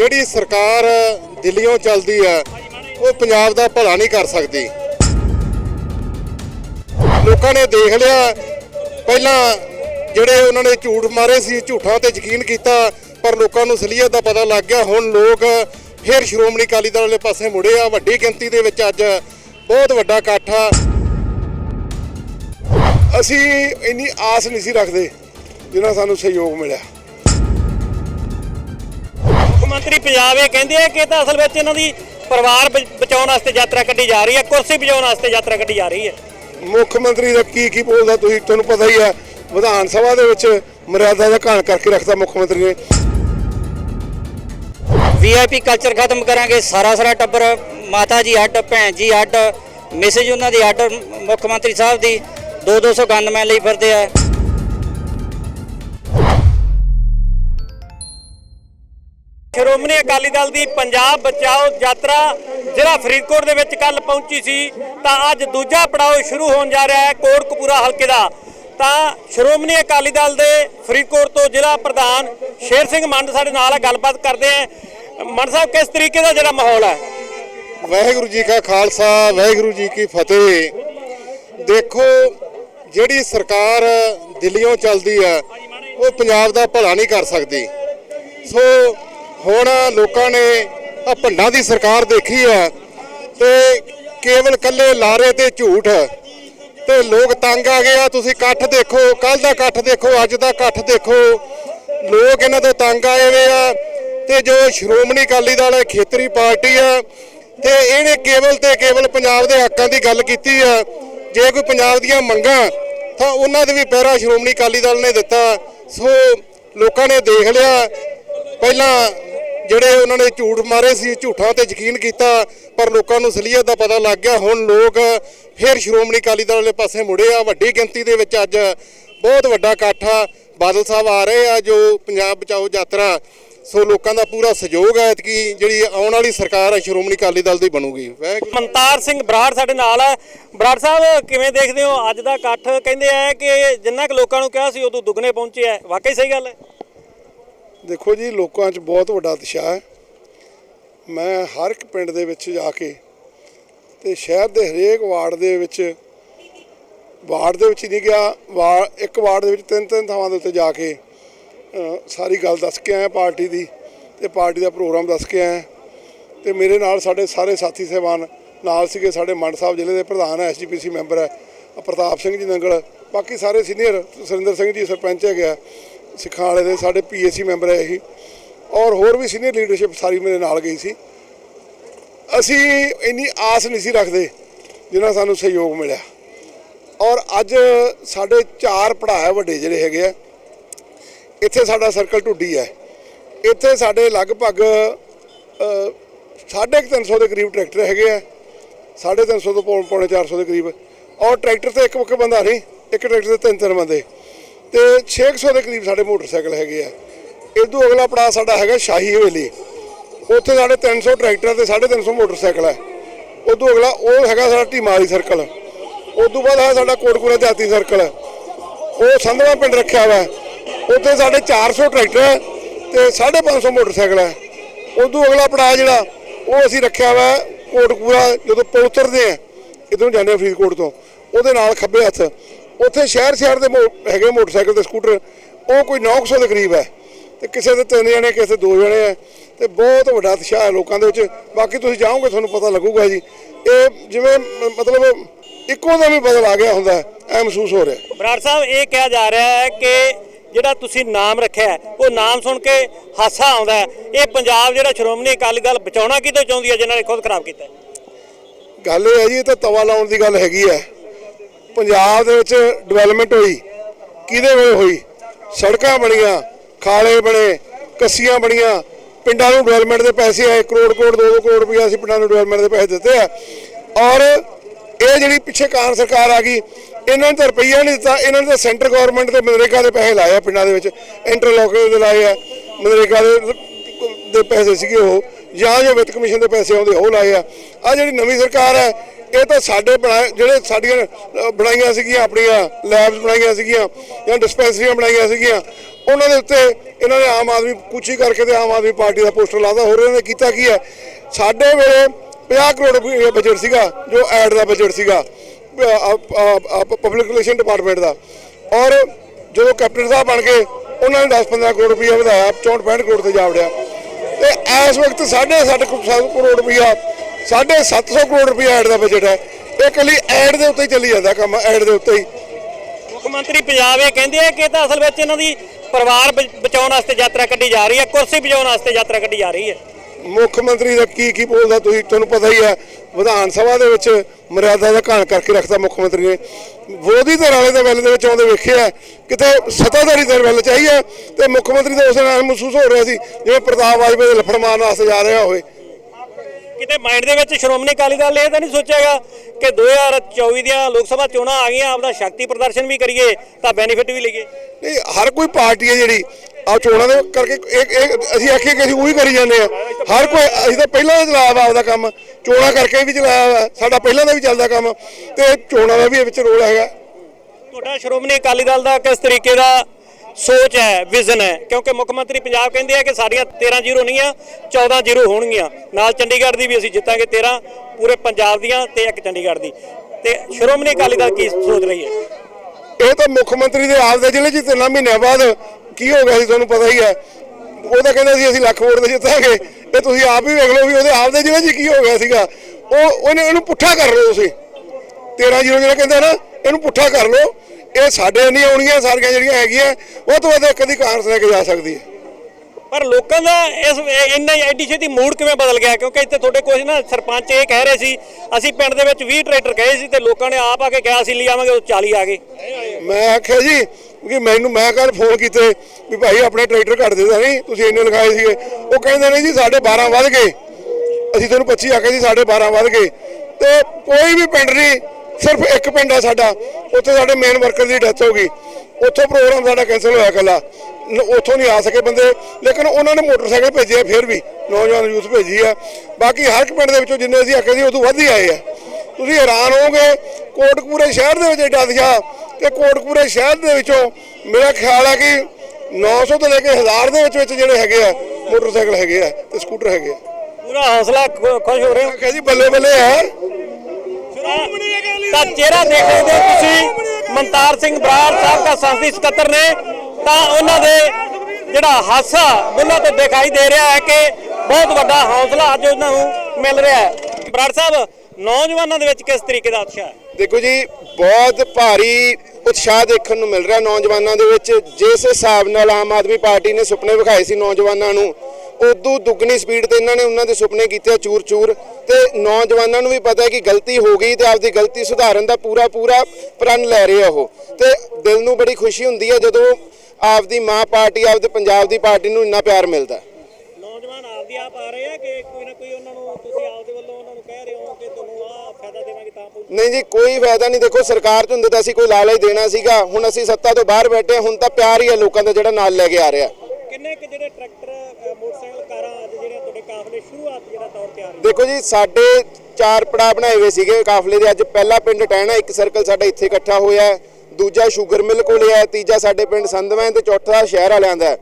ਜਿਹੜੀ ਸਰਕਾਰ ਦਿੱਲੀੋਂ ਚੱਲਦੀ ਹੈ, ਉਹ ਪੰਜਾਬ ਦਾ ਭਲਾ ਨਹੀਂ ਕਰ ਸਕਦੀ। ਲੋਕਾਂ ਨੇ ਦੇਖ ਲਿਆ, ਪਹਿਲਾਂ ਜਿਹੜੇ ਉਹਨਾਂ ਨੇ ਝੂਠ ਮਾਰੇ ਸੀ, ਝੂਠਾਂ ਤੇ ਯਕੀਨ ਕੀਤਾ, ਪਰ ਲੋਕਾਂ ਨੂੰ ਸਲੀਅਤ ਦਾ ਪਤਾ ਲੱਗ ਗਿਆ। ਹੁਣ ਲੋਕ ਫਿਰ ਸ਼੍ਰੋਮਣੀ ਅਕਾਲੀ ਦਲ ਵਾਲੇ ਪਾਸੇ ਮੁੜੇ ਆ। ਵੱਡੀ ਗਿਣਤੀ ਦੇ ਵਿੱਚ ਅੱਜ ਬਹੁਤ ਵੱਡਾ ਇਕੱਠ ਆ। ਅਸੀਂ ਇੰਨੀ ਆਸ ਨਹੀਂ ਸੀ ਰੱਖਦੇ ਜਿੰਨਾ ਸਾਨੂੰ ਸਹਿਯੋਗ ਮਿਲਿਆ। ਮੁੱਖ ਮੰਤਰੀ ਪੰਜਾਬ ਇਹ ਕਹਿੰਦੇ ਆ ਕਿ ਇਹ ਤਾਂ ਅਸਲ ਵਿੱਚ ਇਹਨਾਂ ਦੀ ਪਰਿਵਾਰ ਬਚਾਉਣ ਵਾਸਤੇ ਯਾਤਰਾ ਕੱਢੀ ਜਾ ਰਹੀ ਹੈ ਕੁਰਸੀ ਬਚਾਉਣ ਵਾਸਤੇ ਯਾਤਰਾ ਕੱਢੀ ਜਾ ਰਹੀ ਹੈ। ਮੁੱਖ ਮੰਤਰੀ ਦਾ ਕੀ ਕੀ ਬੋਲਦਾ ਤੁਸੀਂ? ਤੁਹਾਨੂੰ ਪਤਾ ਹੀ ਹੈ ਵਿਧਾਨ ਸਭਾ ਦੇ ਵਿੱਚ ਮਰਿਆਦਾ ਦਾ ਘਾਣ ਕਰਕੇ ਰੱਖਦਾ ਮੁੱਖ ਮੰਤਰੀ ਨੇ। ਵੀਆਈਪੀ ਕਲਚਰ ਖਤਮ ਕਰਾਂਗੇ ਸਾਰਾ ਸਾਰਾ ਟੱਬਰ ਮਾਤਾ ਜੀ ਅੱਡ ਭੈਣ ਜੀ ਅੱਡ ਮੈਸੇਜ ਉਹਨਾਂ ਦੀ ਅੱਡ ਮੁੱਖ ਮੰਤਰੀ ਸਾਹਿਬ ਦੀ 2-200 ਗਨਮੈਨ ਲਈ ਫਿਰਦੇ ਆ। ਸ਼੍ਰੋਮਣੀ ਅਕਾਲੀ ਦਲ ਦੀ ਪੰਜਾਬ ਬਚਾਓ ਯਾਤਰਾ ਜ਼ਿਲ੍ਹਾ ਫਰੀਦਕੋਟ ਦੇ ਵਿੱਚ ਕੱਲ ਪਹੁੰਚੀ ਸੀ। ਤਾਂ ਅੱਜ ਦੂਜਾ ਪੜਾਅ ਸ਼ੁਰੂ ਹੋਣ ਜਾ ਰਿਹਾ ਹੈ ਕੋਟਕਪੂਰਾ ਹਲਕੇ ਦਾ। ਤਾਂ ਸ਼੍ਰੋਮਣੀ ਅਕਾਲੀ ਦਲ ਦੇ ਫਰੀਦਕੋਟ ਤੋਂ ਜ਼ਿਲ੍ਹਾ ਪ੍ਰਧਾਨ ਸ਼ੇਰ ਸਿੰਘ ਮੰਡ ਸਾਡੇ ਨਾਲ ਗੱਲਬਾਤ ਕਰਦੇ ਆ। ਮੰਡ ਸਾਹਿਬ, ਕਿਸ ਤਰੀਕੇ ਦਾ ਜਿਹੜਾ ਮਾਹੌਲ ਹੈ? ਵਾਹਿਗੁਰੂ ਜੀ ਕਾ ਖਾਲਸਾ, ਵਾਹਿਗੁਰੂ ਜੀ ਕੀ ਫਤਿਹ। ਦੇਖੋ, ਜਿਹੜੀ ਸਰਕਾਰ ਦਿੱਲੀੋਂ ਚੱਲਦੀ ਆ ਉਹ ਪੰਜਾਬ ਦਾ ਭਲਾ ਨਹੀਂ ਕਰ ਸਕਦੀ। ਸੋ ਹੁਣ ਲੋਕਾਂ ਨੇ ਆ ਭੰਡਾਂ ਦੀ ਸਰਕਾਰ ਦੇਖੀ ਆ ਤੇ ਕੇਵਲ ਕੱਲੇ ਲਾਰੇ ਤੇ ਝੂਠ ਤੇ ਲੋਕ ਤੰਗ ਆ ਗਏ ਆ ਤੁਸੀਂ ਇਕੱਠ ਦੇਖੋ ਕੱਲ ਦਾ ਇਕੱਠ ਦੇਖੋ ਅੱਜ ਦਾ ਇਕੱਠ ਦੇਖੋ। ਲੋਕ ਇਹਨਾਂ ਤੋਂ ਤੰਗ ਆਏ ਹੋਏ ਆ ਤੇ ਜੋ ਸ਼੍ਰੋਮਣੀ ਅਕਾਲੀ ਦਲ ਹੈ, ਖੇਤਰੀ ਪਾਰਟੀ ਆ ਤੇ ਇਹਨੇ ਕੇਵਲ ਤੇ ਕੇਵਲ ਪੰਜਾਬ ਦੇ ਹੱਕਾਂ ਦੀ ਗੱਲ ਕੀਤੀ ਆ। ਜੇ ਕੋਈ ਪੰਜਾਬ ਦੀਆਂ ਮੰਗਾਂ ਤਾਂ ਉਹਨਾਂ ਦੇ ਵੀ ਪਹਿਰਾ ਸ਼੍ਰੋਮਣੀ ਅਕਾਲੀ ਦਲ ਨੇ ਦਿੱਤਾ। ਸੋ ਲੋਕਾਂ ਨੇ ਦੇਖ ਲਿਆ ਪਹਿਲਾਂ ਜਿਹੜੇ ਉਹਨਾਂ ਨੇ ਝੂਠ ਮਾਰੇ ਸੀ, ਝੂਠਾਂ ਤੇ ਯਕੀਨ ਕੀਤਾ, ਪਰ ਲੋਕਾਂ ਨੂੰ ਸਲੀਅਤ ਦਾ ਪਤਾ ਲੱਗ ਗਿਆ। ਹੁਣ ਲੋਕ ਫਿਰ ਸ਼੍ਰੋਮਣੀ ਅਕਾਲੀ ਦਲ ਵਾਲੇ ਪਾਸੇ ਮੁੜੇ ਆ। ਵੱਡੀ ਗਿਣਤੀ ਦੇ ਵਿੱਚ ਅੱਜ ਬਹੁਤ ਵੱਡਾ ਇਕੱਠ ਆ। ਬਾਦਲ ਸਾਹਿਬ ਆ ਰਹੇ ਆ ਜੋ ਪੰਜਾਬ ਬਚਾਓ ਯਾਤਰਾ, ਸੋ ਲੋਕਾਂ ਦਾ ਪੂਰਾ ਸਹਿਯੋਗ ਹੈ ਕਿ ਜਿਹੜੀ ਆਉਣ ਵਾਲੀ ਸਰਕਾਰ ਹੈ ਸ਼੍ਰੋਮਣੀ ਅਕਾਲੀ ਦਲ ਦੀ ਬਣੂਗੀ। ਵਾਹਿਗੁਰੂ। ਮਨਤਾਰ ਸਿੰਘ ਬਰਾੜ ਸਾਡੇ ਨਾਲ ਹੈ ਬਰਾੜ ਸਾਹਿਬ, ਕਿਵੇਂ ਦੇਖਦੇ ਹੋ? ਅੱਜ ਦਾ ਇਕੱਠ ਕਹਿੰਦੇ ਆ ਕਿ ਜਿੰਨਾ ਕੁ ਲੋਕਾਂ ਨੂੰ ਕਿਹਾ ਸੀ, ਉਦੋਂ ਦੁੱਗਣੇ ਪਹੁੰਚੇ ਆ। ਵਾਕਈ ਸਹੀ ਗੱਲ ਹੈ। ਦੇਖੋ ਜੀ, ਲੋਕਾਂ 'ਚ ਬਹੁਤ ਵੱਡਾ ਉਤਸ਼ਾਹ ਹੈ। ਮੈਂ ਹਰ ਇੱਕ ਪਿੰਡ ਦੇ ਵਿੱਚ ਜਾ ਕੇ ਤੇ ਸ਼ਹਿਰ ਦੇ ਹਰੇਕ ਵਾਰਡ ਦੇ ਵਿੱਚ, ਵਾਰਡ ਦੇ ਵਿੱਚ ਨਹੀਂ ਗਿਆ ਵਾ ਇੱਕ ਵਾਰਡ ਦੇ ਵਿੱਚ ਤਿੰਨ ਤਿੰਨ ਥਾਵਾਂ ਦੇ ਉੱਤੇ ਜਾ ਕੇ ਸਾਰੀ ਗੱਲ ਦੱਸ ਕੇ ਆਇਆ ਪਾਰਟੀ ਦੀ ਤੇ ਪਾਰਟੀ ਦਾ ਪ੍ਰੋਗਰਾਮ ਦੱਸ ਕੇ ਆਇਆ। ਤੇ ਮੇਰੇ ਨਾਲ ਸਾਡੇ ਸਾਰੇ ਸਾਥੀ ਸਹਿਬਾਨ ਨਾਲ ਸੀਗੇ, ਸਾਡੇ ਮੰਡ ਸਾਹਿਬ ਜ਼ਿਲ੍ਹੇ ਦੇ ਪ੍ਰਧਾਨ ਐਸਜੀਪੀਸੀ ਮੈਂਬਰ ਹੈ ਪ੍ਰਤਾਪ ਸਿੰਘ ਜੀ ਨੰਗਲ, ਬਾਕੀ ਸਾਰੇ ਸੀਨੀਅਰ ਸੁਰਿੰਦਰ ਸਿੰਘ ਜੀ, ਸਰਪੰਚ ਹੈਗੇ ਆ। ਸਿੱਖਾਂ ਵਾਲੇ ਦੇ ਸਾਡੇ ਪੀਏਸੀ ਮੈਂਬਰ ਹੈ ਇਹੀ ਔਰ ਹੋਰ ਵੀ ਸੀਨੀਅਰ ਲੀਡਰਸ਼ਿਪ ਸਾਰੀ ਮੇਰੇ ਨਾਲ ਗਈ ਸੀ। ਅਸੀਂ ਇੰਨੀ ਆਸ ਨਹੀਂ ਸੀ ਰੱਖਦੇ ਜਿੰਨਾ ਸਾਨੂੰ ਸਹਿਯੋਗ ਮਿਲਿਆ। ਔਰ ਅੱਜ ਸਾਡੇ ਚਾਰ ਪੜਾਅ ਵੱਡੇ ਜਿਹੜੇ ਹੈਗੇ ਆ ਇੱਥੇ ਸਾਡਾ ਸਰਕਲ ਟੁੱਡੀ ਹੈ ਇੱਥੇ ਸਾਡੇ ਲਗਭਗ ਅ, ਸਾਢੇ ਕੁ ਤਿੰਨ ਸੌ ਦੇ ਕਰੀਬ ਟਰੈਕਟਰ ਹੈਗੇ ਆ ਸਾਢੇ ਤਿੰਨ ਸੌ ਤੋਂ ਪੌ- ਪੌਣੇ 400 ਦੇ ਕਰੀਬ। ਔਰ ਟਰੈਕਟਰ ਤੇ ਇੱਕ ਮੁੱਖ ਬੰਦਾ ਨਹੀਂ ਇੱਕ ਟਰੈਕਟਰ ਤੇ ਤਿੰਨ ਤਿੰਨ ਬੰਦੇ। ਤੇ 600 ਦੇ ਕਰੀਬ ਸਾਡੇ ਮੋਟਰਸਾਈਕਲ ਹੈਗੇ ਆ। ਇਦੋਂ ਅਗਲਾ ਪੜਾਅ ਸਾਡਾ ਹੈਗਾ ਸ਼ਾਹੀ ਹਵੇਲੀ। ਉੱਥੇ ਸਾਡੇ 300 ਟਰੈਕਟਰ ਤੇ 350 ਮੋਟਰਸਾਈਕਲ ਹੈ ਉਦੋਂ ਅਗਲਾ ਉਹ ਹੈਗਾ ਸਾਡਾ ਢੀਮਾਲੀ ਸਰਕਲ। ਉਦੋਂ ਬਾਅਦ ਹੈ ਸਾਡਾ ਕੋਟਕੂਰਾ ਜਾਤੀ ਸਰਕਲ। ਉਹ ਸੰਧਵਾ ਪਿੰਡ ਰੱਖਿਆ ਹੋਇਆ ਉੱਥੇ ਸਾਡੇ 400 ਟਰੈਕਟਰ ਹੈ ਤੇ 550 ਮੋਟਰਸਾਈਕਲ ਹੈ ਉਦੋਂ ਅਗਲਾ ਪੜਾਅ ਜਿਹੜਾ, ਉਹ ਅਸੀਂ ਰੱਖਿਆ ਹੋਇਆ ਕੋਟਕੂਰਾ ਜਦੋਂ ਪੁਲ ਉਤਰਦੇ ਆ, ਇਧਰੋਂ ਜਾਂਦੇ ਆ ਫਰੀਦਕੋਟ ਤੋਂ। ਉਹਦੇ ਨਾਲ ਖੱਬੇ ਹੱਥ ਉੱਥੇ ਸ਼ਹਿਰ ਸ਼ਹਿਰ ਦੇ ਹੈਗੇ ਮੋਟਰਸਾਈਕਲ ਤੇ ਸਕੂਟਰ ਉਹ ਕੋਈ 900 ਦੇ ਕਰੀਬ ਹੈ। ਤੇ ਕਿਸੇ ਦੇ ਤਿੰਨ ਜਣੇ ਕਿਸੇ ਦੇ ਦੋ ਜਣੇ ਆ ਤੇ ਬਹੁਤ ਵੱਡਾ ਉਤਸ਼ਾਹ ਹੈ ਲੋਕਾਂ ਦੇ ਵਿੱਚ। ਬਾਕੀ ਤੁਸੀਂ ਜਾਓਗੇ ਤੁਹਾਨੂੰ ਪਤਾ ਲੱਗੂਗਾ ਜੀ। ਇਹ ਜਿਵੇਂ ਮਤਲਬ ਇੱਕੋ ਦਮ ਹੀ ਬਦਲ ਆ ਗਿਆ ਹੁੰਦਾ ਹੈ, ਐ ਮਹਿਸੂਸ ਹੋ ਰਿਹਾ ਬਰਾੜ ਸਾਹਿਬ ਇਹ ਕਿਹਾ ਜਾ ਰਿਹਾ ਹੈ ਕਿ ਜਿਹੜਾ ਤੁਸੀਂ ਨਾਮ ਰੱਖਿਆ ਹੈ, ਉਹ ਨਾਮ ਸੁਣ ਕੇ ਹਾਸਾ ਆਉਂਦਾ ਹੈ। ਇਹ ਪੰਜਾਬ ਜਿਹੜਾ ਸ਼੍ਰੋਮਣੀ ਅਕਾਲੀ ਦਲ ਬਚਾਉਣਾ ਕਿਤੇ ਚਾਹੁੰਦੀ ਹੈ ਜਿਨ੍ਹਾਂ ਨੇ ਖੁਦ ਖਰਾਬ ਕੀਤਾ ਹੈ? ਗੱਲ ਇਹ ਹੈ ਜੀ ਇਹ ਤਾਂ ਤਵਾ ਲਾਉਣ ਦੀ ਗੱਲ ਹੈਗੀ ਹੈ। ਪੰਜਾਬ ਦੇ ਵਿੱਚ ਡਿਵੈਲਪਮੈਂਟ ਹੋਈ, ਕਿਹਦੇ ਵੇਲੇ ਹੋਈ? ਸੜਕਾਂ ਬਣੀਆਂ, ਖਾਲੇ ਬਣੇ, ਕੱਸੀਆਂ ਬਣੀਆਂ, ਪਿੰਡਾਂ ਨੂੰ ਡਿਵੈਲਪਮੈਂਟ ਦੇ ਪੈਸੇ ਆਏ, ਕਰੋੜ ਕਰੋੜ 2-2 ਕਰੋੜ ਰੁਪਏ ਅਸੀਂ ਪਿੰਡਾਂ ਨੂੰ ਡਿਵੈਲਪਮੈਂਟ ਦੇ ਪੈਸੇ ਦਿੱਤੇ ਆ। ਔਰ ਇਹ ਜਿਹੜੀ ਪਿੱਛੇ ਕਾਂਗਰਸ ਸਰਕਾਰ ਆ ਗਈ, ਇਹਨਾਂ ਨੇ ਤਾਂ ਰੁਪਈਆ ਨਹੀਂ ਦਿੱਤਾ, ਇਹਨਾਂ ਨੇ ਤਾਂ ਸੈਂਟਰ ਗਵਰਨਮੈਂਟ ਤੇ ਮਨਰੇਗਾ ਦੇ ਪੈਸੇ ਲਾਏ ਆ ਪਿੰਡਾਂ ਦੇ ਵਿੱਚ ਇੰਟਰਲੋਕ ਦੇ ਲਾਏ ਆ, ਮਨਰੇਗਾ ਦੇ ਦੇ ਪੈਸੇ ਸੀਗੇ ਉਹ, ਜਾਂ ਜੋ ਵਿੱਤ ਕਮਿਸ਼ਨ ਦੇ ਪੈਸੇ ਆਉਂਦੇ ਉਹ ਲਾਏ ਆ। ਆ ਜਿਹੜੀ ਨਵੀਂ ਸਰਕਾਰ ਹੈ ਇਹ ਤਾਂ ਸਾਡੇ ਬਣਾਏ ਜਿਹੜੇ ਸਾਡੀਆਂ ਬਣਾਈਆਂ ਸੀਗੀਆਂ, ਆਪਣੀਆਂ ਲੈਬਸ ਬਣਾਈਆਂ ਸੀਗੀਆਂ, ਜਾਂ ਡਿਸਪੈਂਸਰੀਆਂ ਬਣਾਈਆਂ ਸੀਗੀਆਂ, ਉਹਨਾਂ ਦੇ ਉੱਤੇ ਇਹਨਾਂ ਨੇ ਆਮ ਆਦਮੀ ਕੁਛੀ ਕਰਕੇ ਤੇ ਆਮ ਆਦਮੀ ਪਾਰਟੀ ਦਾ ਪੋਸਟਰ ਲਾਦਾ ਹੋਰ ਇਹਨਾਂ ਨੇ ਕੀਤਾ ਕੀ ਹੈ? ਸਾਡੇ ਵੇਲੇ 50 ਕਰੋੜ ਰੁਪਏ ਬਜਟ ਸੀਗਾ, ਜੋ ਐਡ ਦਾ ਬਜਟ ਸੀਗਾ ਪਬਲਿਕ ਰਿਲੇਸ਼ਨ ਡਿਪਾਰਟਮੈਂਟ ਦਾ। ਔਰ ਜਦੋਂ ਕੈਪਟਨ ਸਾਹਿਬ ਬਣ ਗਏ ਉਹਨਾਂ ਨੇ 10-15 ਕਰੋੜ ਰੁਪਏ ਵਧਾਇਆ 64 ਕਰੋੜ ਤੇ ਜਾ ਵੜਿਆ। ਤੇ ਇਸ ਵਕਤ ਸਾਢੇ ਸੱਤ ਕੁ- ਸੱਤ ਕਰੋੜ ਰੁਪਇਆ ਸਾਢੇ 700 ਕਰੋੜ ਰੁਪਇਆ ਐਡ ਦਾ ਬਜਟ ਹੈ। ਇਹ ਇਕੱਲੀ ਐਡ ਦੇ ਉੱਤੇ ਹੀ ਚੱਲੀ ਜਾਂਦਾ ਕੰਮ ਐਡ ਦੇ ਉੱਤੇ ਹੀ। ਮੁੱਖ ਮੰਤਰੀ ਪੰਜਾਬ ਇਹ ਕਹਿੰਦੇ ਆ ਕਿ ਤਾਂ ਅਸਲ ਵਿੱਚ ਇਹਨਾਂ ਦੀ ਪਰਿਵਾਰ ਬਚਾਉਣ ਵਾਸਤੇ ਯਾਤਰਾ ਕੱਢੀ ਜਾ ਰਹੀ ਹੈ ਕੁਰਸੀ ਬਚਾਉਣ ਵਾਸਤੇ ਯਾਤਰਾ ਕੱਢੀ ਜਾ ਰਹੀ ਹੈ। ਮੁੱਖ ਮੰਤਰੀ ਦਾ ਕੀ ਕੀ ਬੋਲਦਾ ਤੁਸੀਂ? ਤੁਹਾਨੂੰ ਪਤਾ ਹੀ ਹੈ ਵਿਧਾਨ ਸਭਾ ਦੇ ਵਿੱਚ ਮਰਿਆਦਾ ਦਾ ਘਾਣ ਕਰਕੇ ਰੱਖਦਾ ਮੁੱਖ ਮੰਤਰੀ ਨੇ। ਵਿਰੋਧੀ ਧਿਰ ਵਾਲੇ ਦੇ ਵੈਲ ਦੇ ਵਿੱਚ ਆਉਂਦੇ ਵੇਖਿਆ ਕਿਤੇ ਸੱਤਾਧਾਰੀ ਧਿਰ ਵੱਲ ਚਾਹੀ ਹੈ ਤੇ ਮੁੱਖ ਮੰਤਰੀ ਦਾ ਉਸ ਨਾਲ ਮਹਿਸੂਸ ਹੋ ਰਿਹਾ ਸੀ ਜਿਵੇਂ ਪ੍ਰਤਾਪ ਵਾਜਪੇਈ ਦੇ ਲੱਫੜ ਮਾਰਨ ਵਾਸਤੇ ਜਾ ਰਿਹਾ ਹੋਵੇ। ਕਿਤੇ ਮਾਈਂਡ ਦੇ ਵਿੱਚ ਸ਼੍ਰੋਮਣੀ ਅਕਾਲੀ ਦਲ ਇਹ ਤਾਂ ਨਹੀਂ ਸੋਚੇਗਾ ਕਿ 2024 ਦੀਆਂ ਲੋਕ ਸਭਾ ਚੋਣਾਂ ਆ ਗਈਆਂ ਆਪਦਾ ਸ਼ਕਤੀ ਪ੍ਰਦਰਸ਼ਨ ਵੀ ਕਰੀਏ ਤਾਂ ਬੈਨੀਫਿਟ ਵੀ ਲਈਏ। ਨਹੀਂ ਹਰ ਕੋਈ ਪਾਰਟੀ ਹੈ ਜਿਹੜੀ ਆ ਚੋਣਾਂ ਦੇ ਕਰਕੇ ਇੱਕ ਇੱਕ ਅਸੀਂ ਆਖੀਏ ਕਿ ਅਸੀਂ ਉਹੀ ਕਰੀ ਜਾਂਦੇ ਆ ਹਰ ਕੋਈ ਅਸੀਂ ਤਾਂ ਪਹਿਲਾਂ ਦਾ ਚਲਾਇਆ ਆਪਦਾ ਕੰਮ। ਚੋਣਾਂ ਕਰਕੇ ਵੀ ਚਲਾਇਆ ਸਾਡਾ ਪਹਿਲਾਂ ਦਾ ਵੀ ਚੱਲਦਾ ਕੰਮ। ਤੇ ਚੋਣਾਂ ਦਾ ਵੀ ਇਹ ਵਿੱਚ ਰੋਲ ਹੈਗਾ। ਤੁਹਾਡਾ ਸ਼੍ਰੋਮਣੀ ਅਕਾਲੀ ਦਲ ਦਾ ਕਿਸ ਤਰੀਕੇ ਦਾ ਸੋਚ ਹੈ ਵਿਜ਼ਨ ਹੈ। ਕਿਉਂਕਿ ਮੁੱਖ ਮੰਤਰੀ ਪੰਜਾਬ ਕਹਿੰਦੇ ਆ ਕਿ ਸਾਡੀਆਂ 13 ਜ਼ੀਰੋ ਨਹੀਂ ਆ 14 ਜ਼ੀਰੋ ਹੋਣਗੀਆਂ। ਨਾਲ ਚੰਡੀਗੜ੍ਹ ਦੀ ਵੀ ਅਸੀਂ ਜਿੱਤਾਂਗੇ 13 ਪੂਰੇ ਪੰਜਾਬ ਦੀਆਂ ਤੇ ਇੱਕ ਚੰਡੀਗੜ੍ਹ ਦੀ। ਤੇ ਸ਼੍ਰੋਮਣੀ ਅਕਾਲੀ ਦਲ ਕੀ ਸੋਚ ਰਹੀ ਹੈ? ਇਹ ਤਾਂ ਮੁੱਖ ਮੰਤਰੀ ਦੇ ਆਪ ਦੇ ਜ਼ਿਲ੍ਹੇ 'ਚ ਤਿੰਨਾਂ ਮਹੀਨਿਆਂ ਬਾਅਦ ਕੀ ਹੋ ਗਿਆ ਸੀ ਤੁਹਾਨੂੰ ਪਤਾ ਹੀ ਹੈ। ਉਹ ਤਾਂ ਕਹਿੰਦਾ ਸੀ ਅਸੀਂ ਲੱਖ ਵੋਟ ਦੇ ਜਿੱਤਾਂਗੇ। ਤੇ ਤੁਸੀਂ ਆਪ ਹੀ ਵੇਖ ਲਓ ਵੀ ਉਹਦੇ ਆਪ ਦੇ ਜ਼ਿਲ੍ਹੇ 'ਚ ਕੀ ਹੋ ਗਿਆ ਸੀਗਾ। ਉਹ, ਉਹਨੇ ਇਹਨੂੰ ਪੁੱਠਾ ਕਰ ਲਓ ਤੁਸੀਂ। 13 ਜ਼ੀਰੋ ਜਿਹੜਾ ਕਹਿੰਦਾ ਨਾ, ਇਹਨੂੰ ਪੁੱਠਾ ਕਰ ਲਓ। ਇਹ ਸਾਡੇ ਨਹੀਂ ਆਉਣੀਆਂ ਸਾਰੀਆਂ ਜਿਹੜੀਆਂ ਹੈਗੀਆਂ ਉਹ ਤੋਂ ਵੱਧ ਇੱਕ ਦੀ ਕਾਂਗਰਸ ਲੈ ਕੇ ਜਾ ਸਕਦੀ ਹੈ। ਪਰ ਲੋਕਾਂ ਦਾ ਇਸ ਇੰਨਾ ਹੀ ਐਡੀ ਛੇਤੀ ਮੂਡ ਕਿਵੇਂ ਬਦਲ ਗਿਆ? ਕਿਉਂਕਿ ਇੱਥੇ ਤੁਹਾਡੇ ਕੁਝ ਨਾ ਸਰਪੰਚ ਇਹ ਕਹਿ ਰਹੇ ਸੀ ਅਸੀਂ ਪਿੰਡ ਦੇ ਵਿੱਚ 20 ਟਰੈਕਟਰ ਗਏ ਸੀ ਤੇ ਲੋਕਾਂ ਨੇ ਆਪ ਆ ਕੇ ਕਿਹਾ ਸੀ ਲਈ ਆਵਾਂਗੇ ਉਹ 40 ਆ ਗਏ। ਮੈਂ ਆਖਿਆ ਜੀ ਕਿ ਮੈਨੂੰ ਮੈਂ ਕੱਲ ਫੋਨ ਕੀਤੇ ਵੀ ਭਾਈ ਆਪਣੇ ਟਰੈਕਟਰ ਘੱਟ ਦੇ ਨਹੀਂ ਤੁਸੀਂ ਇੰਨੇ ਲਗਾਏ ਸੀਗੇ। ਉਹ ਕਹਿੰਦੇ ਨੇ ਜੀ ਸਾਡੇ 12 ਵੱਧ ਗਏ। ਅਸੀਂ ਤੁਹਾਨੂੰ 25 ਆਖਿਆ ਜੀ ਸਾਡੇ 12 ਵੱਧ ਗਏ। ਤੇ ਕੋਈ ਵੀ ਪਿੰਡ ਨਹੀਂ ਸਿਰਫ ਇੱਕ ਪਿੰਡ ਆ ਸਾਡਾ ਉੱਥੇ ਸਾਡੇ ਮੇਨ ਵਰਕਰ ਦੀ ਡੈਥ ਹੋ ਗਈ। ਉੱਥੋਂ ਪ੍ਰੋਗਰਾਮ ਸਾਡਾ ਕੈਨਸਲ ਹੋਇਆ ਕੱਲਾ ਉੱਥੋਂ ਨਹੀਂ ਆ ਸਕੇ ਬੰਦੇ ਲੇਕਿਨ ਉਹਨਾਂ ਨੇ ਮੋਟਰਸਾਈਕਲ ਭੇਜੇ ਆ ਫਿਰ ਵੀ ਨੌਜਵਾਨ ਯੂਥ ਭੇਜੀ ਆ। ਬਾਕੀ ਹਰ ਇੱਕ ਪਿੰਡ ਦੇ ਵਿੱਚੋਂ ਜਿੰਨੇ ਅਸੀਂ ਆਖੇ ਸੀ ਉਦੋਂ ਵੱਧ ਹੀ ਆਏ ਆ। ਤੁਸੀਂ ਹੈਰਾਨ ਹੋਵੋਗੇ ਕੋਟਕਪੂਰੇ ਸ਼ਹਿਰ ਦੇ ਵਿੱਚ ਏਡਾ ਦਿਖਾ ਤੇ ਕੋਟਕਪੂਰੇ ਸ਼ਹਿਰ ਦੇ ਵਿੱਚੋਂ ਮੇਰਾ ਖਿਆਲ ਹੈ ਕਿ 900 ਤੋਂ ਲੈ ਕੇ 1000 ਦੇ ਵਿੱਚ ਵਿੱਚ ਜਿਹੜੇ ਹੈਗੇ ਆ ਮੋਟਰਸਾਈਕਲ ਹੈਗੇ ਆ ਤੇ ਸਕੂਟਰ ਹੈਗੇ ਆ। ਪੂਰਾ ਹੌਸਲਾ ਖੁਸ਼ ਹੋ ਰਹੇ ਹੋ? ਆਖਿਆ ਜੀ ਬੱਲੇ ਬੱਲੇ ਆ। ਤਾਂ ਚਿਹਰਾ ਦੇਖ ਸਕਦੇ ਹੋ ਤੁਸੀਂ। ਮਨਤਾਰ ਸਿੰਘ ਬਰਾੜ ਸਾਹਿਬ ਦਾ ਸੰਸਦੀ ਸਕੱਤਰ ਨੇ। ਤਾਂ ਉਹਨਾਂ ਦੇ ਜਿਹੜਾ ਹਾਸਾ ਉਹਨਾਂ ਤੋਂ ਦਿਖਾਈ ਦੇ ਰਿਹਾ ਹੈ ਕਿ ਬਹੁਤ ਵੱਡਾ ਹੌਸਲਾ ਅੱਜ ਉਹਨਾਂ ਨੂੰ ਮਿਲ ਰਿਹਾ ਹੈ। ਬਰਾੜ ਸਾਹਿਬ, ਨੌਜਵਾਨਾਂ ਦੇ ਵਿੱਚ ਕਿਸ ਤਰੀਕੇ ਦਾ ਉਤਸ਼ਾਹ ਹੈ? ਦੇਖੋ ਜੀ, ਬਹੁਤ ਭਾਰੀ ਉਤਸ਼ਾਹ ਦੇਖਣ ਨੂੰ ਮਿਲ ਰਿਹਾ ਨੌਜਵਾਨਾਂ ਦੇ ਵਿੱਚ। ਜਿਸ ਹਿਸਾਬ ਨਾਲ ਆਮ ਆਦਮੀ ਪਾਰਟੀ ਨੇ ਸੁਪਨੇ ਵਿਖਾਏ ਸੀ ਨੌਜਵਾਨਾਂ ਨੂੰ ਉਦੋਂ ਦੁੱਗਣੀ ਸਪੀਡ ਤੇ ਇਹਨਾਂ ਨੇ ਉਹਨਾਂ ਦੇ ਸੁਪਨੇ ਕੀਤੇ ਚੂਰ ਚੂਰ। ਤੇ ਨੌਜਵਾਨਾਂ ਨੂੰ ਵੀ ਪਤਾ ਹੈ ਕਿ ਗਲਤੀ ਹੋ ਗਈ ਤੇ ਆਪਦੀ ਗਲਤੀ ਸੁਧਾਰਨ ਦਾ ਪੂਰਾ ਪੂਰਾ ਪ੍ਰਣ ਲੈ ਰਹੇ ਆ ਉਹ। ਤੇ ਦਿਲ ਨੂੰ ਬੜੀ ਖੁਸ਼ੀ ਹੁੰਦੀ ਹੈ ਜਦੋਂ ਆਪਦੀ ਮਾਂ ਪਾਰਟੀ ਆਪਦੇ ਪੰਜਾਬ ਦੀ ਪਾਰਟੀ ਨੂੰ ਇੰਨਾ ਪਿਆਰ ਮਿਲਦਾ। ਹੈ। ਨੌਜਵਾਨ ਆਪਦੀ ਆਪ ਆ ਰਹੇ ਆ ਕਿ ਕੋਈ ਨਾ ਕੋਈ ਉਹਨਾਂ ਨੂੰ ਤੁਸੀਂ ਆਪਦੇ ਵੱਲੋਂ ਉਹਨਾਂ ਨੂੰ ਕਹਿ ਰਹੇ ਹੋ ਕਿ ਤੁਹਾਨੂੰ ਆਹ ਫਾਇਦਾ ਦੇਵਾਂਗੇ ਤਾਂ ਪਹੁੰਚੋ ਨਹੀਂ ਜੀ ਕੋਈ ਫਾਇਦਾ ਨਹੀਂ। ਦੇਖੋ ਸਰਕਾਰ ਚ ਹੁੰਦੇ ਤਾਂ ਅਸੀਂ ਕੋਈ ਲਾਲਚ ਦੇਣਾ ਸੀਗਾ। ਹੁਣ ਅਸੀਂ ਸੱਤਾ ਤੋਂ ਬਾਹਰ ਬੈਠੇ ਹੁਣ ਤਾਂ ਪਿਆਰ ਹੀ ਹੈ ਲੋਕਾਂ ਦਾ ਜਿਹੜਾ ਨਾਲ ਲੈ ਕੇ ਆ ਰਿਹਾ। ਕਿੰਨੇ ਕਿ ਜਿਹੜੇ ਟਰੈਕਟਰ ਅ, ਕਾਰਾਂ ਅੱਜ ਜਿਹੜੇ ਤੁਹਾਡੇ ਕਾਫਲੇ ਸ਼ੁਰੂਆਤ ਜਿਹੜਾ ਤੌਰ ਤੇ ਆ ਦੇਖੋ ਜੀ ਸਾਡੇ ਚਾਰ ਪੜਾ ਬਣਾਏ ਹੋਏ ਸੀਗੇ ਕਾਫਲੇ ਦੇ। ਅੱਜ ਪਹਿਲਾ ਪਿੰਡ ਟਹਿਣਾ ਇੱਕ ਸਰਕਲ ਸਾਡਾ ਇੱਥੇ ਇਕੱਠਾ ਹੋਇਆ ਦੂਜਾ ਸ਼ੂਗਰ ਮਿਲ ਕੋਲੇ ਹੈ ਤੀਜਾ ਸਾਡੇ ਪਿੰਡ ਸੰਧਵਾਂ ਤੇ ਚੌਥਾ ਸ਼ਹਿਰ ਵਾਲਿਆਂ ਦਾ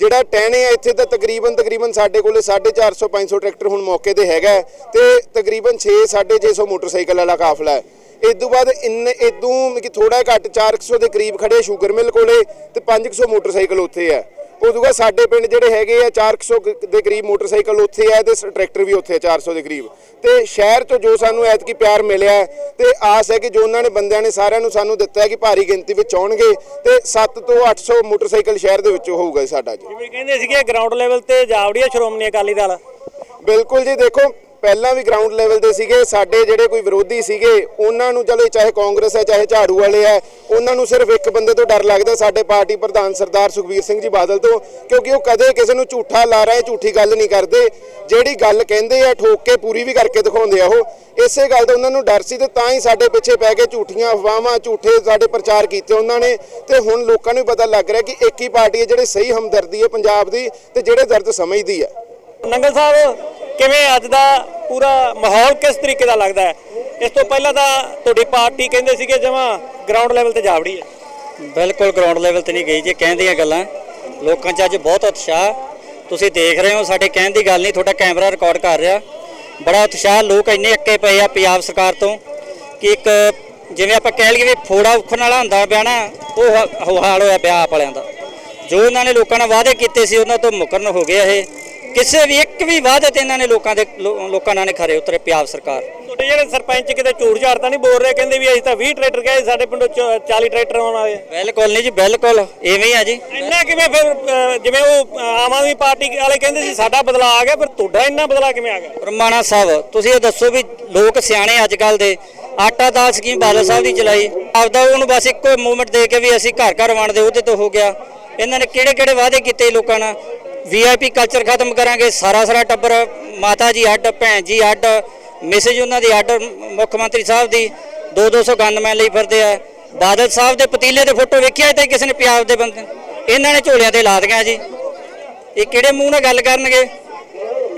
ਜਿਹੜਾ ਟਹਿਣੇ ਆ ਇੱਥੇ ਤਾਂ ਤਕਰੀਬਨ ਤਕਰੀਬਨ ਸਾਡੇ ਕੋਲੇ 450 500 ਟਰੈਕਟਰ ਹੁਣ ਮੌਕੇ ਤੇ ਹੈਗਾ ਹੈ ਤੇ ਤਕਰੀਬਨ 6 650 ਮੋਟਰਸਾਈਕਲ ਵਾਲਾ ਕਾਫਲਾ ਹੈ। ਇਸ ਤੋਂ ਬਾਅਦ ਇੰਨੇ ਇਦੋਂ ਕਿ ਥੋੜਾ ਘੱਟ 400 ਦੇ ਕਰੀਬ ਖੜੇ ਸ਼ੂਗਰ ਮਿਲ ਕੋਲੇ ਤੇ 500 ਮੋਟਰਸਾਈਕਲ ਉੱਥੇ ਹੈ। ਉਦੋਂ ਬਾਅਦ ਸਾਡੇ ਪਿੰਡ ਜਿਹੜੇ ਹੈਗੇ ਆ 400 ਕ- ਦੇ ਕਰੀਬ ਮੋਟਰਸਾਈਕਲ ਉੱਥੇ ਆ ਤੇ ਟਰੈਕਟਰ ਵੀ ਉੱਥੇ ਆ 400 ਦੇ ਕਰੀਬ। ਤੇ ਸ਼ਹਿਰ ਤੋਂ ਜੋ ਸਾਨੂੰ ਐਤਕੀ ਪਿਆਰ ਮਿਲਿਆ ਤੇ ਆਸ ਹੈ ਕਿ ਜੋ ਉਹਨਾਂ ਨੇ ਬੰਦਿਆਂ ਨੇ ਸਾਰਿਆਂ ਨੂੰ ਸਾਨੂੰ ਦਿੱਤਾ ਹੈ ਕਿ ਭਾਰੀ ਗਿਣਤੀ ਵਿੱਚ ਆਉਣਗੇ ਤੇ 7 ਤੋਂ 800 ਮੋਟਰਸਾਈਕਲ ਸ਼ਹਿਰ ਦੇ ਵਿੱਚੋਂ ਹੋਊਗਾ ਸਾਡਾ ਜੀ। ਜਿਵੇਂ ਕਹਿੰਦੇ ਸੀਗੇ ਗਰਾਊਂਡ ਲੈਵਲ ਤੇ ਜਾਵੜੀ ਹੈ ਸ਼੍ਰੋਮਣੀ ਅਕਾਲੀ ਦਲ। ਬਿਲਕੁਲ ਜੀ ਦੇਖੋ ਪਹਿਲਾਂ ਵੀ ਗਰਾਊਂਡ ਲੈਵਲ ਦੇ ਸੀਗੇ, ਸਾਡੇ ਜਿਹੜੇ ਕੋਈ ਵਿਰੋਧੀ ਸੀਗੇ, ਉਹਨਾਂ ਨੂੰ ਚਲੋ ਚਾਹੇ ਕਾਂਗਰਸ ਹੈ, ਚਾਹੇ ਝਾੜੂ ਵਾਲੇ ਹੈ, ਉਹਨਾਂ ਨੂੰ ਸਿਰਫ ਇੱਕ ਬੰਦੇ ਤੋਂ ਡਰ ਲੱਗਦਾ, ਸਾਡੇ ਪਾਰਟੀ ਪ੍ਰਧਾਨ ਸਰਦਾਰ ਸੁਖਬੀਰ ਸਿੰਘ ਜੀ ਬਾਦਲ ਤੋਂ, ਕਿਉਂਕਿ ਉਹ ਕਦੇ ਕਿਸੇ ਨੂੰ ਝੂਠਾ ਲਾ ਰਹੇ, ਝੂਠੀ ਗੱਲ ਨਹੀਂ ਕਰਦੇ। ਜਿਹੜੀ ਗੱਲ ਕਹਿੰਦੇ ਆ, ਠੋਕ ਕੇ ਪੂਰੀ ਵੀ ਕਰਕੇ ਦਿਖਾਉਂਦੇ ਆ ਉਹ। ਇਸੇ ਗੱਲ ਦਾ ਉਹਨਾਂ ਨੂੰ ਡਰ ਸੀ ਤੇ ਤਾਂ ਹੀ ਸਾਡੇ ਪਿੱਛੇ ਪੈ ਕੇ ਝੂਠੀਆਂ ਅਫਵਾਹਾਂ, ਝੂਠੇ ਸਾਡੇ ਪ੍ਰਚਾਰ ਕੀਤੇ ਉਹਨਾਂ ਨੇ। ਤੇ ਹੁਣ ਲੋਕਾਂ ਨੂੰ ਪਤਾ ਲੱਗ ਰਿਹਾ ਕਿ ਇੱਕ ਹੀ ਪਾਰਟੀ ਹੈ, ਜਿਹੜੇ ਸਹੀ ਹਮਦਰਦੀ ਹੈ ਪੰਜਾਬ ਦੀ ਤੇ ਜਿਹੜੇ ਦਰਦ ਸਮਝਦੀ ਹੈ। ਨੰਗਲ ਸਾਹਿਬ ਕਿਵੇਂ ਅੱਜ ਦਾ ਪੂਰਾ ਮਾਹੌਲ ਕਿਸ ਤਰੀਕੇ ਦਾ ਲੱਗਦਾ ਹੈ? ਇਸ ਤੋਂ ਪਹਿਲਾਂ ਤਾਂ ਤੁਹਾਡੀ ਪਾਰਟੀ ਕਹਿੰਦੇ ਸੀਗੇ ਜਮਾ ਗਰਾਊਂਡ ਲੈਵਲ ਤੇ ਜਾਵੜੀ ਹੈ। ਬਿਲਕੁਲ ਗਰਾਊਂਡ ਲੈਵਲ ਤੇ ਨਹੀਂ ਗਈ ਜੇ, ਕਹਿੰਦੀਆਂ ਗੱਲਾਂ। ਲੋਕਾਂ 'ਚ ਅੱਜ ਬਹੁਤ ਉਤਸ਼ਾਹ। ਤੁਸੀਂ ਦੇਖ ਰਹੇ ਹੋ, ਸਾਡੇ ਕਹਿਣ ਦੀ ਗੱਲ ਨਹੀਂ, ਤੁਹਾਡਾ ਕੈਮਰਾ ਰਿਕਾਰਡ ਕਰ ਰਿਹਾ। ਬੜਾ ਉਤਸ਼ਾਹ, ਲੋਕ ਇੰਨੇ ਅੱਕੇ ਪਏ ਆ ਪੰਜਾਬ ਸਰਕਾਰ ਤੋਂ ਕਿ ਇੱਕ ਜਿਵੇਂ ਆਪਾਂ ਕਹਿ ਲਈਏ ਵੀ ਫੋੜਾ ਉਖਣ ਵਾਲਾ ਹੁੰਦਾ ਪਿਆ ਨਾ ਉਹ ਹਾਲ ਹੋਇਆ ਪਿਆ ਆਪ ਵਾਲਿਆਂ ਦਾ। ਜੋ ਉਹਨਾਂ ਨੇ ਲੋਕਾਂ ਨਾਲ ਵਾਅਦੇ ਕੀਤੇ ਸੀ, ਉਹਨਾਂ ਤੋਂ ਮੁਕਰਨ ਹੋ ਗਿਆ ਇਹ। ਕਿਸੇ ਵੀ ਇੱਕ ਵੀ ਵਾਅਦੇ ਤੇ ਇਹਨਾਂ ਨੇ ਲੋਕਾਂ ਦੇ ਲੋਕਾਂ ਨਾਲ ਖਰੇ ਉਤਰੇ ਪੰਜਾਬ ਸਰਕਾਰ। ਤੁਹਾਡੇ ਜਿਹੜੇ ਸਰਪੰਚ ਕਿਤੇ ਝੂਠ ਝਾੜ ਤਾਂ ਨਹੀਂ ਬੋਲ ਰਹੇ ਕਹਿੰਦੇ ਵੀ ਅਸੀਂ ਤਾਂ 20 ਟਰੈਕਟਰ ਗਏ ਸਾਡੇ ਪਿੰਡੋਂ ਚ- 40 ਟਰੈਕਟਰ ਆਉਣ ਵਾਲੇ। ਬਿਲਕੁਲ ਨਹੀਂ ਜੀ ਬਿਲਕੁਲ ਐਵੇਂ ਹੀ ਆ ਜੀ। ਇੰਨਾ ਕਿਵੇਂ ਫਿਰ ਜਿਵੇਂ ਉਹ ਆਮ ਆਦਮੀ ਪਾਰਟੀ ਵਾਲੇ ਕਹਿੰਦੇ ਸੀ ਸਾਡਾ ਬਦਲਾ ਆ ਗਿਆ ਪਰ ਤੁਹਾਡਾ ਇੰਨਾ ਬਦਲਾ ਕਿਵੇਂ ਆ ਗਿਆ? ਰਮਾਣਾ ਸਾਹਿਬ ਤੁਸੀਂ ਇਹ ਦੱਸੋ ਵੀ ਲੋਕ ਸਿਆਣੇ ਅੱਜ ਕੱਲ ਦੇ ਆਟਾ ਦਾਲ ਸਕੀਮ ਬਾਦਲ ਸਾਹਿਬ ਦੀ ਚਲਾਈ। ਆਪਦਾ ਉਹਨੂੰ ਬਸ ਇੱਕੋ ਮੂਵਮੈਂਟ ਦੇ ਕੇ ਵੀ ਅਸੀਂ ਘਰ ਘਰ ਵੰਡਦੇ ਉਹਦੇ ਤੋਂ ਹੋ ਗਿਆ। ਇਹਨਾਂ ਨੇ ਕਿਹੜੇ ਕਿਹੜੇ ਵਾਅਦੇ ਕੀਤੇ ਲੋਕਾਂ ਨਾਲ? ਵੀਆਈਪੀ ਕਲਚਰ ਖਤਮ ਕਰਾਂਗੇ, ਸਾਰਾ ਸਾਰਾ ਟੱਬਰ, ਮਾਤਾ ਜੀ ਅੱਡ, ਭੈਣ ਜੀ ਅੱਡ ਮੈਸੇਜ ਉਹਨਾਂ ਦੀ ਅੱਡ, ਮੁੱਖ ਮੰਤਰੀ ਸਾਹਿਬ ਦੀ 2-200 ਗਨਮੈਨ ਲਈ ਫਿਰਦੇ ਆ। ਬਾਦਲ ਸਾਹਿਬ ਦੇ ਪਤੀਲੇ ਦੇ ਫੋਟੋ ਵੇਖਿਆ ਤਾਂ ਕਿਸੇ ਨੇ ਪੰਜਾਬ ਦੇ ਬੰਦੇ ਇਹਨਾਂ ਨੇ ਝੋਲਿਆਂ ਤੇ ਲਾ ਦਿਆਂ ਜੀ। ਇਹ ਕਿਹੜੇ ਮੂੰਹ ਨਾਲ ਗੱਲ ਕਰਨਗੇ?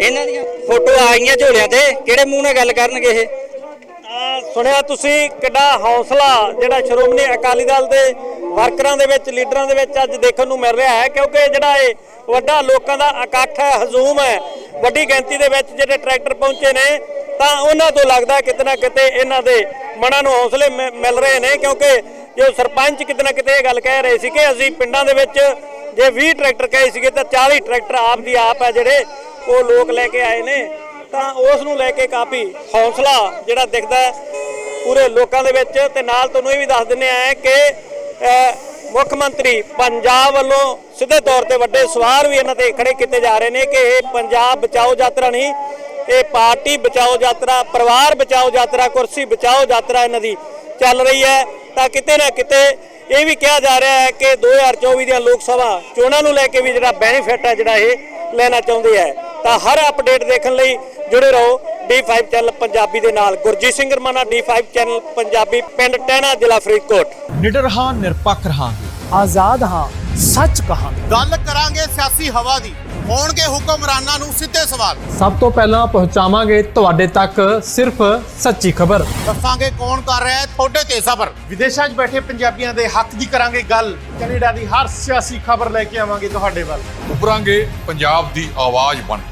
ਇਹਨਾਂ ਦੀਆਂ ਫੋਟੋ ਆ ਗਈਆਂ ਝੋਲਿਆਂ ਤੇ, ਕਿਹੜੇ ਮੂੰਹ ਨਾਲ ਗੱਲ ਕਰਨਗੇ ਇਹ? ਸੁਣਿਆ ਤੁਸੀਂ ਕਿੱਡਾ ਹੌਸਲਾ ਜਿਹੜਾ ਸ਼੍ਰੋਮਣੀ ਅਕਾਲੀ ਦਲ ਦੇ ਵਰਕਰਾਂ ਦੇ ਵਿੱਚ, ਲੀਡਰਾਂ ਦੇ ਵਿੱਚ ਅੱਜ ਦੇਖਣ ਨੂੰ ਮਿਲ ਰਿਹਾ ਹੈ, ਕਿਉਂਕਿ ਜਿਹੜਾ ਇਹ ਵੱਡਾ ਲੋਕਾਂ ਦਾ ਇਕੱਠ ਹੈ, ਹਜ਼ੂਮ ਹੈ, ਵੱਡੀ ਗਿਣਤੀ ਦੇ ਵਿੱਚ ਜਿਹੜੇ ਟਰੈਕਟਰ ਪਹੁੰਚੇ ਨੇ, ਤਾਂ ਉਹਨਾਂ ਤੋਂ ਲੱਗਦਾ ਕਿਤੇ ਨਾ ਕਿਤੇ ਇਹਨਾਂ ਦੇ ਮਨਾਂ ਨੂੰ ਹੌਸਲੇ ਮਿ- ਮਿਲ ਰਹੇ ਨੇ, ਕਿਉਂਕਿ ਜੋ ਸਰਪੰਚ ਕਿਤੇ ਨਾ ਕਿਤੇ ਇਹ ਗੱਲ ਕਹਿ ਰਹੇ ਸੀ ਕਿ ਅਸੀਂ ਪਿੰਡਾਂ ਦੇ ਵਿੱਚ ਜੇ 20 ਟਰੈਕਟਰ ਕਹੇ ਸੀਗੇ, ਤਾਂ 40 ਟਰੈਕਟਰ ਆਪ ਦੀ ਆਪ ਹੈ ਜਿਹੜੇ ਉਹ ਲੋਕ ਲੈ ਕੇ ਆਏ ਨੇ। ਤਾਂ ਉਸ ਨੂੰ ਲੈ ਕੇ ਕਾਫੀ ਹੌਸਲਾ ਜਿਹੜਾ ਦਿਖਦਾ ਪੂਰੇ ਲੋਕਾਂ ਦੇ ਵਿੱਚ ਤੇ ਨਾਲ ਤੁਹਾਨੂੰ ਇਹ ਵੀ ਦੱਸ ਦਿੰਨੇ ਆ ਕਿ ਮੁੱਖ ਮੰਤਰੀ ਪੰਜਾਬ ਵੱਲੋਂ ਸਿੱਧੇ ਤੌਰ ਤੇ ਵੱਡੇ ਸਵਾਰ ਵੀ ਇਹਨਾਂ ਤੇ ਖੜੇ ਕੀਤੇ ਜਾ ਰਹੇ ਨੇ ਕਿ ਇਹ ਪੰਜਾਬ ਬਚਾਓ ਯਾਤਰਾ ਨਹੀਂ, ਇਹ ਪਾਰਟੀ ਬਚਾਓ ਯਾਤਰਾ, ਪਰਿਵਾਰ ਬਚਾਓ ਯਾਤਰਾ, ਕੁਰਸੀ ਬਚਾਓ ਯਾਤਰਾ ਇਹਨਾਂ ਦੀ ਚੱਲ ਰਹੀ ਹੈ। ਤਾਂ ਕਿਤੇ ਨਾ ਕਿਤੇ ਇਹ ਵੀ ਕਿਹਾ ਜਾ ਰਿਹਾ ਹੈ ਕਿ 2024 ਦੀਆਂ ਲੋਕ ਸਭਾ ਚੋਣਾਂ ਨੂੰ ਲੈ ਕੇ ਵੀ ਜਿਹੜਾ ਬੈਨੀਫਿਟ ਹੈ ਜਿਹੜਾ ਇਹ ਲੈਣਾ ਚਾਹੁੰਦੇ ਹੈ। ਤਾਂ ਹਰ ਅਪਡੇਟ ਦੇਖਣ ਲਈ ਜੁੜੇ ਰਹੋ D5 ਚੈਨਲ ਪੰਜਾਬੀ ਦੇ ਨਾਲ। ਗੁਰਜੀਤ ਸਿੰਘ ਰਮਾਨਾ D5 ਚੈਨਲ ਪੰਜਾਬੀ ਪਿੰਡ ਟਹਿਣਾ ਜ਼ਿਲ੍ਹਾ ਫਰੀਦਕੋਟ। ਨਿਡਰ ਹਾਂ ਨਿਰਪੱਖ ਰਹਾਂਗੇ। ਆਜ਼ਾਦ ਹਾਂ ਸੱਚ ਕਹਾਂਗੇ। ਗੱਲ ਕਰਾਂਗੇ ਸਿਆਸੀ ਹਵਾ ਦੀ। ਹੋਣਗੇ ਹੁਕਮਰਾਨਾਂ ਨੂੰ ਸਿੱਧੇ ਸਵਾਲ। ਸਭ ਤੋਂ ਪਹਿਲਾਂ ਪਹੁੰਚਾਵਾਂਗੇ ਤੁਹਾਡੇ ਤੱਕ ਸਿਰਫ ਸੱਚੀ ਖਬਰ। ਦੱਸਾਂਗੇ ਕੌਣ ਕਰ ਰਿਹਾ ਹੈ ਤੁਹਾਡੇ ਤੇ ਸਬਰ। ਵਿਦੇਸ਼ਾਂ 'ਚ ਬੈਠੇ ਪੰਜਾਬੀਆਂ ਦੇ ਹੱਕ ਦੀ ਕਰਾਂਗੇ ਗੱਲ। ਕੈਨੇਡਾ ਦੀ ਹਰ ਸਿਆਸੀ ਖਬਰ ਲੈ ਕੇ ਆਵਾਂਗੇ ਤੁਹਾਡੇ ਵੱਲ। ਉਭਰਾਂਗੇ ਪੰਜਾਬ ਦੀ ਆਵਾਜ਼ ਬਣ ਕੇ।